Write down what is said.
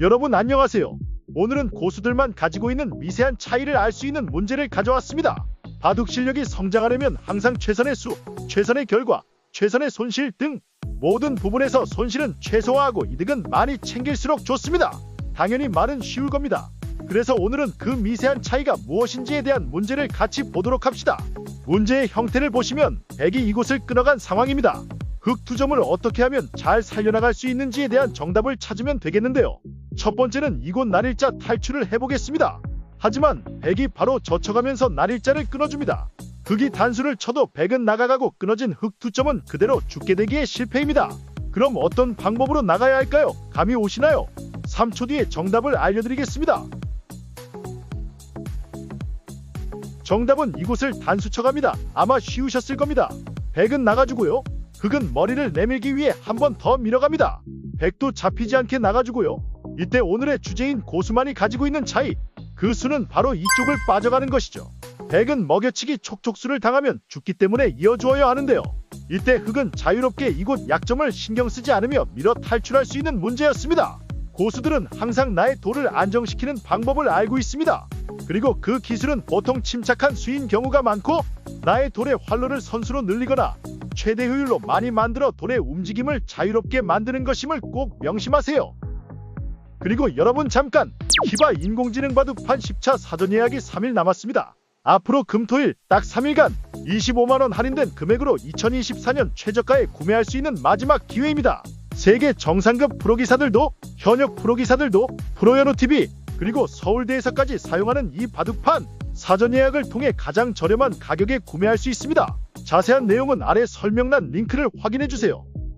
여러분 안녕하세요. 오늘은 고수들만 가지고 있는 미세한 차이를 알 수 있는 문제를 가져왔습니다. 바둑 실력이 성장하려면 항상 최선의 수, 최선의 결과, 최선의 손실 등 모든 부분에서 손실은 최소화하고 이득은 많이 챙길수록 좋습니다. 당연히 말은 쉬울 겁니다. 그래서 오늘은 그 미세한 차이가 무엇인지에 대한 문제를 같이 보도록 합시다. 문제의 형태를 보시면 백이 이곳을 끊어간 상황입니다. 흑두 점을 어떻게 하면 잘 살려나갈 수 있는지에 대한 정답을 찾으면 되겠는데요. 첫 번째는 이곳 날일자 탈출을 해보겠습니다. 하지만 백이 바로 젖혀가면서 날일자를 끊어줍니다. 흑이 단수를 쳐도 백은 나가가고 끊어진 흑두 점은 그대로 죽게 되기에 실패입니다. 그럼 어떤 방법으로 나가야 할까요? 감이 오시나요? 3초 뒤에 정답을 알려드리겠습니다. 정답은 이곳을 단수 쳐갑니다. 아마 쉬우셨을 겁니다. 백은 나가주고요. 흑은 머리를 내밀기 위해 한 번 더 밀어갑니다. 백도 잡히지 않게 나가주고요. 이때 오늘의 주제인 고수만이 가지고 있는 차이, 그 수는 바로 이쪽을 빠져가는 것이죠. 백은 먹여치기 촉촉수를 당하면 죽기 때문에 이어주어야 하는데요. 이때 흑은 자유롭게 이곳 약점을 신경 쓰지 않으며 밀어 탈출할 수 있는 문제였습니다. 고수들은 항상 나의 돌을 안정시키는 방법을 알고 있습니다. 그리고 그 기술은 보통 침착한 수인 경우가 많고 나의 돌의 활로를 선수로 늘리거나 최대 효율로 많이 만들어 돌의 움직임을 자유롭게 만드는 것임을 꼭 명심하세요. 그리고 여러분 잠깐 히바 인공지능 바둑판 10차 사전 예약이 3일 남았습니다. 앞으로 금토일 딱 3일간 25만원 할인된 금액으로 2024년 최저가에 구매할 수 있는 마지막 기회입니다. 세계 정상급 프로기사들도 현역 프로기사들도 프로연호TV 그리고 서울대에서까지 사용하는 이 바둑판 사전 예약을 통해 가장 저렴한 가격에 구매할 수 있습니다. 자세한 내용은 아래 설명란 링크를 확인해 주세요.